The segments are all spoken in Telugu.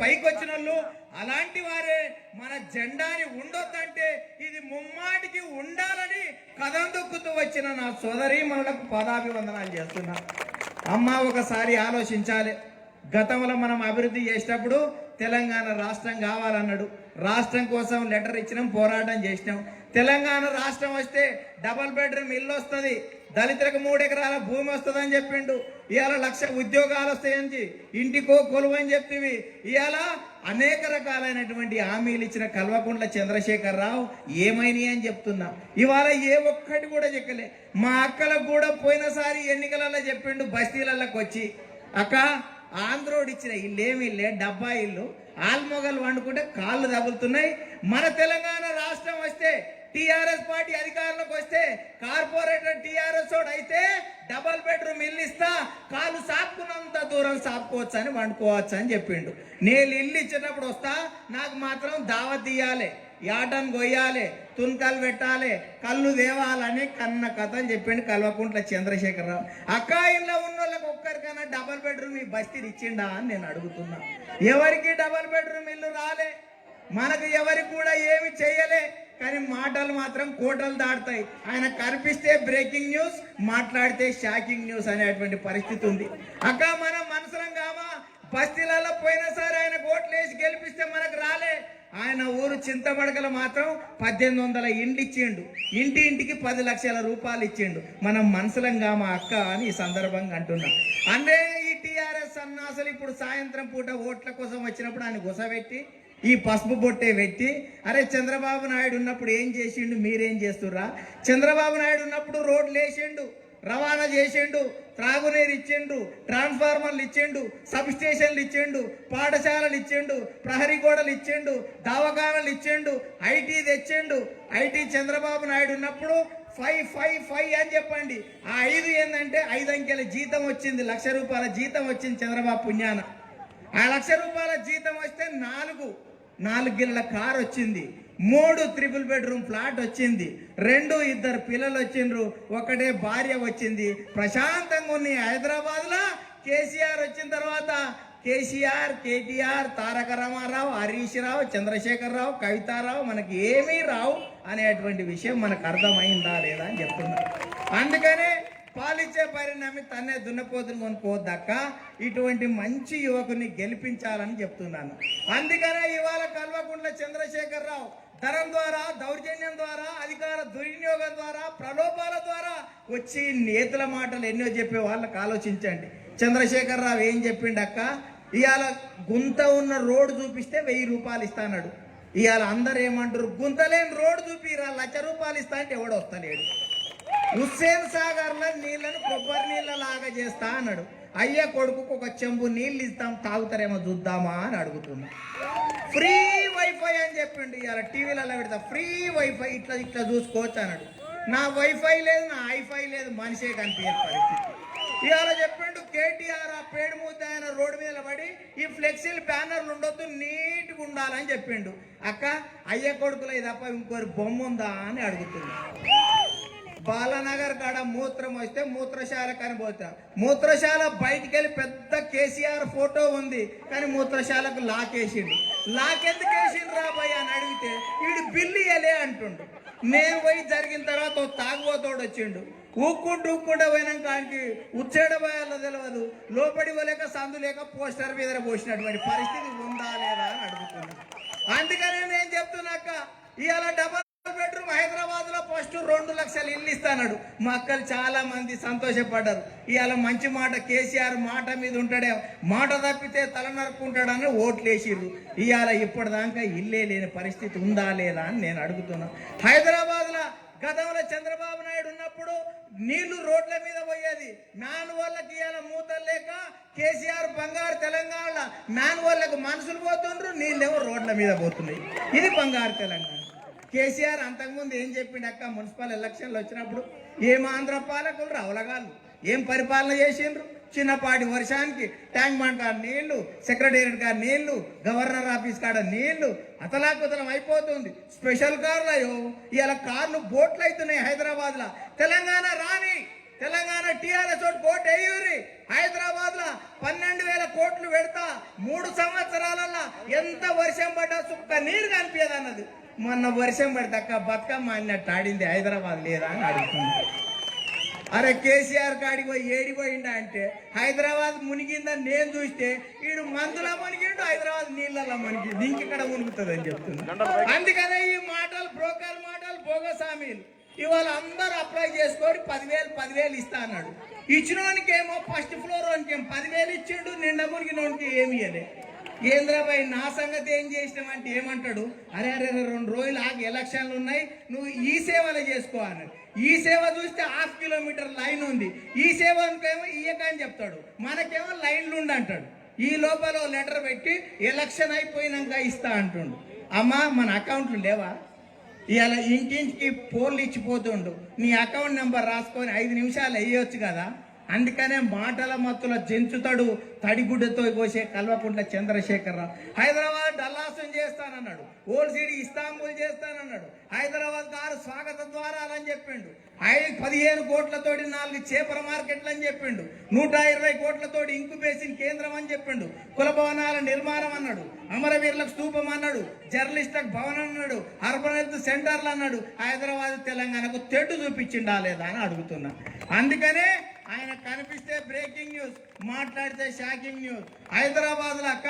పైకి వచ్చిన వాళ్ళు అలాంటి వారే మన జెండాని ఉండొద్దంటే ఇది ముమ్మాటికి ఉండాలని కథం దొక్కుతూ వచ్చిన నా సోదరి మనలకు పదాభివందనాలు చేస్తున్నా. అమ్మ ఒకసారి ఆలోచించాలి. గతంలో మనం అభివృద్ధి చేసేటప్పుడు తెలంగాణ రాష్ట్రం కావాలన్నాడు. రాష్ట్రం కోసం లెటర్ ఇచ్చినాం పోరాటం చేసినాం. తెలంగాణ రాష్ట్రం వస్తే డబల్ బెడ్రూమ్ ఇల్లు వస్తుంది. దళితులకు మూడు ఎకరాల భూమి వస్తుందని చెప్పిండు. ఇవాళ లక్ష ఉద్యోగాలు వస్తాయని ఇంటికో కొలువని చెప్తేవి చెప్తివి ఇవాళ అనేక రకాలైనటువంటి హామీలు ఇచ్చిన కల్వకుంట్ల చంద్రశేఖరరావు ఏమైనాయి అని చెప్తున్నా. ఇవాళ ఏ ఒక్కటి కూడా చెక్కలే మా అక్కలకు కూడా పోయినసారి ఎన్నికలలో చెప్పిండు బస్తీలలోకి వచ్చి అక్క ఆంధ్రోడ్ ఇచ్చిన ఇల్లు ఏమి ఇల్లే డబ్బా ఇల్లు. ఆల్మొగలు వండుకుంటే కాళ్ళు తగులుతున్నాయి. మన తెలంగాణ రాష్ట్రం వస్తే టిఆర్ఎస్ పార్టీ అధికారంలోకి వస్తే కార్పొరేటర్ టిఆర్ఎస్ అయితే డబల్ బెడ్రూమ్ ఇల్లు ఇస్తా. దూరం సాపుకోవచ్చు అని వండుకోవచ్చు అని చెప్పిండు. నేను ఇల్లు ఇచ్చేటప్పుడు వస్తా నాకు మాత్రం దావత్ ఇయ్యాలి యాటను కొయ్యాలి తున్కలు పెట్టాలి కళ్ళు దేవాలని కన్న కథ అని చెప్పిండు కల్వకుంట్ల చంద్రశేఖరరావు. అక్క ఇంట్లో ఉన్న వాళ్ళకి ఒక్కరికైనా డబల్ బెడ్రూమ్ ఈ బస్తీని ఇచ్చిండా అని నేను అడుగుతున్నా. ఎవరికి డబల్ బెడ్రూమ్ ఇల్లు రాలే? మనకు ఎవరికి కూడా ఏమి చేయలే? కానీ మాటలు మాత్రం కోటలు దాటుతాయి. ఆయన కనిపిస్తే బ్రేకింగ్ న్యూస్ మాట్లాడితే షాకింగ్ న్యూస్ అనేటువంటి పరిస్థితి ఉంది. అక్క మనం మనసులం కామా? బస్తీలలో పోయినా సరే ఆయన ఓట్లు వేసి గెలిపిస్తే మనకు రాలే. ఆయన ఊరు చింతపడకలు మాత్రం పద్దెనిమిది వందల ఇండ్లు ఇచ్చిండు. ఇంటి ఇంటికి పది లక్షల రూపాయలు ఇచ్చిండు. మనం మనసులంగా మా అక్క అని ఈ సందర్భంగా అంటున్నాం. అంటే ఈ టీఆర్ఎస్ అన్న అసలు ఇప్పుడు సాయంత్రం పూట ఓట్ల కోసం వచ్చినప్పుడు ఆయన గుసబెట్టి ఈ పసుపు బొట్టే పెట్టి అరే చంద్రబాబు నాయుడు ఉన్నప్పుడు ఏం చేసిండు? మీరేం చేస్తుర్రా? చంద్రబాబు నాయుడు ఉన్నప్పుడు రోడ్లు వేసిండు రవాణా చేసిండు త్రాగునీరు ఇచ్చిండు ట్రాన్స్ఫార్మర్లు ఇచ్చిండు సబ్ స్టేషన్లు ఇచ్చిండు పాఠశాలలు ఇచ్చిండు ప్రహరీ గోడలు ఇచ్చిండు దవాఖానలు ఇచ్చిండు ఐటీ తెచ్చిండు. ఐటీ చంద్రబాబు నాయుడు ఉన్నప్పుడు ఫైవ్ ఫైవ్ ఫైవ్ అని చెప్పండి. ఆ ఐదు ఏంటంటే ఐదు అంకెల జీతం వచ్చింది లక్ష రూపాయల జీతం వచ్చింది చంద్రబాబు పుణ్యాన. ఆ లక్ష రూపాయల జీతం వస్తే నాలుగు నాలుగు గిళ్ళ కార్ వచ్చింది. మూడు త్రిపుల్ బెడ్రూమ్ ఫ్లాట్ వచ్చింది. రెండు ఇద్దరు పిల్లలు వచ్చిండ్రు. ఒకటే భార్య వచ్చింది. ప్రశాంతంగా ఉంది హైదరాబాద్లో కేసీఆర్ వచ్చిన తర్వాత కేసీఆర్ కేటీఆర్ తారక రామారావు హరీష్ రావు చంద్రశేఖరరావు కవితారావు మనకి ఏమీ రావు అనేటువంటి విషయం మనకు అర్థమైందా లేదా అని చెప్తున్నారు. అందుకనే పాలిచ్చే పరిణామి తన్నే దున్నపోతుని కొనుక్కోవద్దక్క. ఇటువంటి మంచి యువకుని గెలిపించాలని చెప్తున్నాను. అందుకనే ఇవాళ కల్వకుంట్ల చంద్రశేఖరరావు తరం ద్వారా దౌర్జన్యం ద్వారా అధికార దుర్వినియోగం ద్వారా ప్రలోభాల ద్వారా వచ్చి నేతల మాటలు ఎన్నో చెప్పే వాళ్ళకి ఆలోచించండి. చంద్రశేఖరరావు ఏం చెప్పిండక్క? ఇవాళ గుంత ఉన్న రోడ్డు చూపిస్తే వెయ్యి రూపాయలు ఇస్తానడు ఇవాళ అందరు ఏమంటారు? గుంతలేని రోడ్డు చూపిరా లక్ష రూపాయలు ఇస్తా అంటే ఎవడొస్తలేడు హుస్సేన్ సాగర్లో నీళ్ళను కొబ్బరి నీళ్ళ లాగా చేస్తా అన్నాడు. అయ్య కొడుకుకు ఒక చెంబు నీళ్ళు ఇస్తాం తాగుతారేమో చూద్దామా అని అడుగుతున్నా. ఫ్రీ వైఫై అని చెప్పిండు ఇవాళ టీవీలలో పెడతా ఫ్రీ వైఫై ఇట్లా ఇట్లా చూసుకోవచ్చు అన్నాడు. నా వైఫై లేదు నా ఐఫై లేదు మనిషే కనిపించే పరిస్థితి. ఇవాళ చెప్పిండు కేటీఆర్ ఆ పేడు మూత ఆయన రోడ్డు మీద పడి ఈ ఫ్లెక్సీలు బ్యానర్లు ఉండొద్దు నీట్గా ఉండాలని చెప్పిండు. అక్క అయ్య కొడుకులు తప్ప ఇంకోరి బొమ్మ ఉందా అని అడుగుతున్నాడు బాలనగర్ కాడ మూత్రం వస్తే మూత్రశాల కనిపోతా మూత్రశాల బయటికి వెళ్ళి పెద్ద కేసీఆర్ ఫోటో ఉంది కానీ మూత్రశాలకు లాక్ వేసిండు లాక్ ఎందుకు వేసిండు రాబాయ్ అని అడిగితే వీడు బిల్లు ఎలే అంటుండు. నేను పోయి జరిగిన తర్వాత తాగుబోతోడు వచ్చిండు. ఊక్కుంటూ ఊక్కుంటూ పోయినాక ఆయనకి ఉచ్చేడ తెలియదు లోపడి పోలేక సందు లేక పోస్టర్ మీద పోసినటువంటి పరిస్థితి ఉందా లేదా అని అడుగుతున్నాను అందుకనే నేను చెప్తున్నాక ఇవాళ డబల్ బెడ్రూమ్ హైదరాబాద్ లో రెండు లక్షలు ఇల్లు ఇస్తాడు మా అక్కలు చాలా మంది సంతోషపడ్డారు. ఇవాళ మంచి మాట కేసీఆర్ మాట మీద ఉంటాడే. మాట తప్పితే తల నరుక్కుంటాడని ఓట్లు వేసిర్రు ఇవాళ ఇప్పటిదాకా ఇల్లే లేని పరిస్థితి ఉందా లేదా అని నేను అడుగుతున్నా. హైదరాబాద్లో గతంలో చంద్రబాబు నాయుడు ఉన్నప్పుడు నీళ్ళు రోడ్ల మీద పోయేది. మ్యాన్ వాళ్ళకి ఇవాళ మూతలు లేక కేసీఆర్ బంగారు తెలంగాణ మ్యాన్ వాళ్ళకు మనుషులు పోతుండ్రు నీళ్ళేమో రోడ్ల మీద పోతున్నాయి. ఇది బంగారు తెలంగాణ. కేసీఆర్ అంతకుముందు ఏం చెప్పిండు అక్క? మున్సిపల్ ఎలక్షన్లు వచ్చినప్పుడు ఏం ఆంధ్ర పాలకులు రావులగాళ్ళు? ఏం పరిపాలన చేసిండ్రు? చిన్నపాటి వర్షానికి ట్యాంక్ బండ్ కాడ నీళ్ళు సెక్రటేరియట్ కాడ నీళ్ళు గవర్నర్ ఆఫీస్ కాడ నీళ్ళు అతలాకుతలం అయిపోతుంది. స్పెషల్ కార్లు అయ్యో ఇలా కార్లు బోట్లు అవుతున్నాయి హైదరాబాద్లో తెలంగాణ రాని తెలంగాణ టీఆర్ఎస్ బోట్ కోట్ వేయూరి హైదరాబాద్లో పన్నెండు వేల కోట్లు మూడు సంవత్సరాలలో ఎంత వర్షం పడ్డా సుక్క నీరు కనిపించదు అన్నది మొన్న వర్షం పడతాక బతుకమ్మ అన్నట్టు ఆడింది హైదరాబాద్ లేదా అని అడుగుతుంది. అరే కేసీఆర్ కాడికి పోయి ఏడిపోయిండా అంటే హైదరాబాద్ మునిగిందని నేను చూస్తే వీడు మందులా మునిగిండు హైదరాబాద్ నీళ్ళల్లో మునిగింది ఇంకెక్కడ మునుగుతుంది అని చెప్తున్నా. అందుకనే ఈ మాటలు బ్రోకర్ మాటలు భోగస్వామీలు ఇవాళ అందరూ అప్లై చేసుకొని పదివేలు పదివేలు ఇస్తా అన్నాడు. ఇచ్చినోనికి ఏమో ఫస్ట్ ఫ్లోర్ వానికి ఏమో పదివేలు ఇచ్చిండు నిండా మునిగినోనికి ఏమి ఇయ్యలే. కేంద్రపై నా సంగతి ఏం చేసినామంటే ఏమంటాడు? అరే అరే అరే, రెండు రోజులు ఆగి ఎలక్షన్లు ఉన్నాయి నువ్వు ఈ సేవలు చేసుకో అన్నాడు. ఈ సేవ చూస్తే హాఫ్ కిలోమీటర్ లైన్ ఉంది. ఈ సేవకేమో ఇయ్యక అని చెప్తాడు. మనకేమో లైన్లు ఉండి అంటాడు. ఈ లోపల లెటర్ పెట్టి ఎలక్షన్ అయిపోయినాక ఇస్తా అంటుండు. అమ్మా మన అకౌంట్లు లేవా? ఇలా ఇంటింటికి ఫోన్లు ఇచ్చిపోతుండు. నీ అకౌంట్ నెంబర్ రాసుకొని ఐదు నిమిషాలు వేయొచ్చు కదా? అందుకనే మాటల మత్తులో జంచుతాడు తడిగుడ్డతో కోసే కల్వకుంట్ల చంద్రశేఖరరావు. హైదరాబాద్ డల్లాసం చేస్తానన్నాడు. ఓల్డ్ సిటీ ఇస్తాంబుల్ చేస్తానన్నాడు. హైదరాబాద్ గారు స్వాగత ద్వారాలని చెప్పిండు. ఐదు పదిహేను కోట్లతోటి నాలుగు చేపల మార్కెట్లు అని చెప్పిండు. నూట ఇరవై కోట్లతోటి ఇంకుబేసిన్ కేంద్రం అని చెప్పిండు. కుల భవనాల నిర్మాణం అన్నాడు. అమరవీరులకు స్తూపం అన్నాడు. జర్నలిస్టులకు భవనం అన్నాడు. అర్బన్ హెల్త్ సెంటర్లు అన్నాడు. హైదరాబాద్ తెలంగాణకు తెడ్డు చూపించిండా లేదా అని అడుగుతున్నా. అందుకనే ఆయన కనిపిస్తే బ్రేకింగ్ న్యూస్ మాట్లాడితే షాకింగ్ న్యూస్. హైదరాబాద్లో అక్క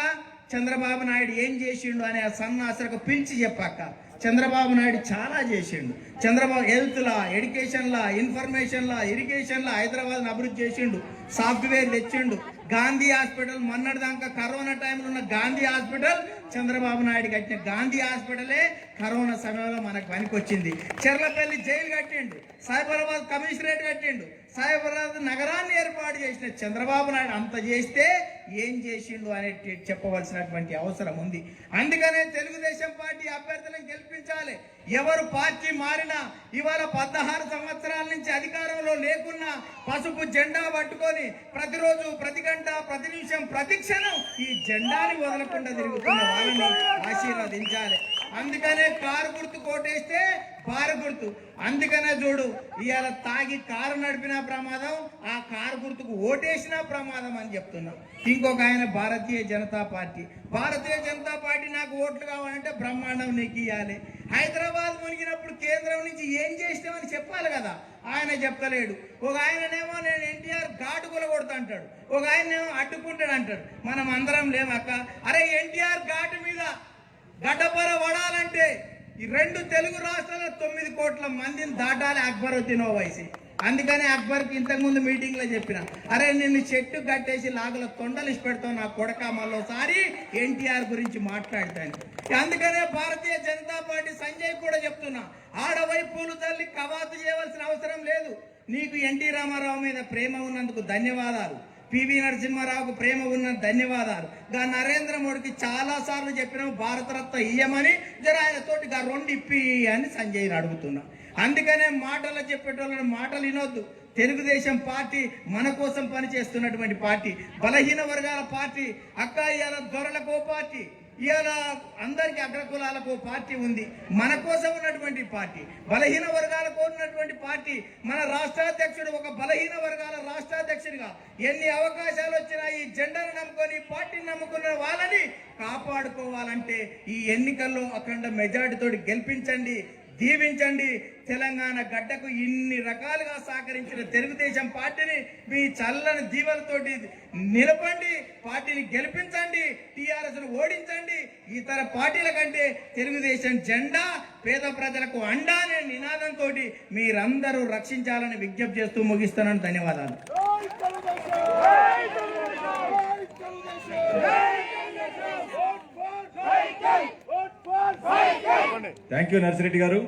చంద్రబాబు నాయుడు ఏం చేసిండు అనే ఆ పిలిచి చెప్పక్క. చంద్రబాబు నాయుడు చాలా చేసిండు. చంద్రబాబు హెల్త్ లా ఎడ్యుకేషన్ లా ఇన్ఫర్మేషన్ లా ఇరిగేషన్ లా హైదరాబాద్ అభివృద్ధి చేసిండు. సాఫ్ట్వేర్ తెచ్చిండు. గాంధీ హాస్పిటల్ మొన్నటిదాకా కరోనా టైంలో ఉన్న గాంధీ హాస్పిటల్ చంద్రబాబు నాయుడు కట్టిన గాంధీ హాస్పిటలే కరోనా సమయంలో మనకు పనికొచ్చింది. చెర్లపల్లి జైలు కట్టిండు. సైబరాబాద్ కమిషనరేట్ కట్టిండు. సైబరాబాద్ నగరాన్ని ఏర్పాటు చేసిన చంద్రబాబు నాయుడు అంత చేస్తే ఏం చేసిండు అనే చెప్పవలసినటువంటి అవసరం ఉంది. అందుకనే తెలుగుదేశం పార్టీ అభ్యర్థులను గెలిపించాలి. ఎవరు పార్టీ మారినా ఇవాళ పదహారు సంవత్సరాల నుంచి అధికారంలో లేకున్నా పసుపు జెండా పట్టుకొని ప్రతిరోజు ప్రతి గంట ప్రతి నిమిషం ప్రతి క్షణం ఈ జెండాని వదలకుండా తిరుగుతున్న వాళ్ళని ఆశీర్వదించాలి. అందుకనే కారు గుర్తు కోటేస్తే కారు గుర్తు. అందుకనే చూడు ఇవాళ తాగి కారు నడిపిన ప్రమాదం ఆ కారు గుర్తుకు ఓటేసిన ప్రమాదం అని చెప్తున్నా. ఇంకొక ఆయన భారతీయ జనతా పార్టీ. భారతీయ జనతా పార్టీ నాకు ఓట్లు కావాలంటే బ్రహ్మాండం నీకు ఇవ్వాలి హైదరాబాద్ మునిగినప్పుడు కేంద్రం నుంచి ఏం చేసినామని చెప్పాలి కదా? ఆయన చెప్తలేడు ఒక ఆయననేమో నేను ఎన్టీఆర్ ఘాటు కొలగొడతా అంటాడు. ఒక ఆయనేమో అడ్డుకుంటాడు అంటాడు. మనం అందరం లేమక్క అరే ఎన్టీఆర్ ఘాటు మీద గడ్డపర వడాలంటే ఈ రెండు తెలుగు రాష్ట్రాల తొమ్మిది కోట్ల మందిని దాటాలి అక్బరుద్దీన్ ఓవైసీ. అందుకని అక్బర్కి ఇంతకుముందు మీటింగ్లో చెప్పిన అరే నిన్ను చెట్టు కట్టేసి లాగుల తొండలు ఇచ్చి పెడతావు నా కొడక మళ్ళోసారి ఎన్టీఆర్ గురించి మాట్లాడతాను. అందుకనే భారతీయ జనతా పార్టీ సంజయ్ కూడా చెప్తున్నా ఆడవైపులు తల్లి కవాతు చేయవలసిన అవసరం లేదు. నీకు ఎన్టీ రామారావు మీద ప్రేమ ఉన్నందుకు ధన్యవాదాలు. పివి నరసింహారావుకు ప్రేమ ఉన్న ధన్యవాదాలు. గా నరేంద్ర మోడీకి చాలా సార్లు చెప్పినాం భారతరత్న ఇయ్యమని జర ఆయనతోటి గా రెండు ఇప్పి అని సంజయ్ అడుగుతున్నా. అందుకనే మాటలు చెప్పేటోళ్ళని మాటలు వినొద్దు. తెలుగుదేశం పార్టీ మన కోసం పనిచేస్తున్నటువంటి పార్టీ బలహీన వర్గాల పార్టీ అక్క ఇవాళ దొరలకు పార్టీ. ఇవాళ అందరికి అగ్రకులాలకు పార్టీ ఉంది. మన కోసం ఉన్నటువంటి పార్టీ బలహీన వర్గాలకు ఉన్నటువంటి పార్టీ మన రాష్ట్రాధ్యక్షుడు ఒక బలహీన వర్గాల రాష్ట్రాధ్యక్షుడిగా ఎన్ని అవకాశాలు వచ్చినా ఈ జెండాను నమ్ముకొని పార్టీని నమ్ముకున్న వాళ్ళని కాపాడుకోవాలంటే ఈ ఎన్నికల్లో అఖండ మెజార్టీతో గెలిపించండి. దీవించండి. తెలంగాణ గడ్డకు ఇన్ని రకాలుగా సహకరించిన తెలుగుదేశం పార్టీని మీ చల్లని దీవెలతోటి నిలపండి. పార్టీని గెలిపించండి. టీఆర్ఎస్ను ఓడించండి. ఇతర పార్టీల కంటే తెలుగుదేశం జెండా పేద ప్రజలకు అండా అనే నినాదంతో మీరందరూ రక్షించాలని విజ్ఞప్తి చేస్తూ ముగిస్తున్నాను. ధన్యవాదాలు. థ్యాంక్ యూ నర్సిరెడ్డి గారు.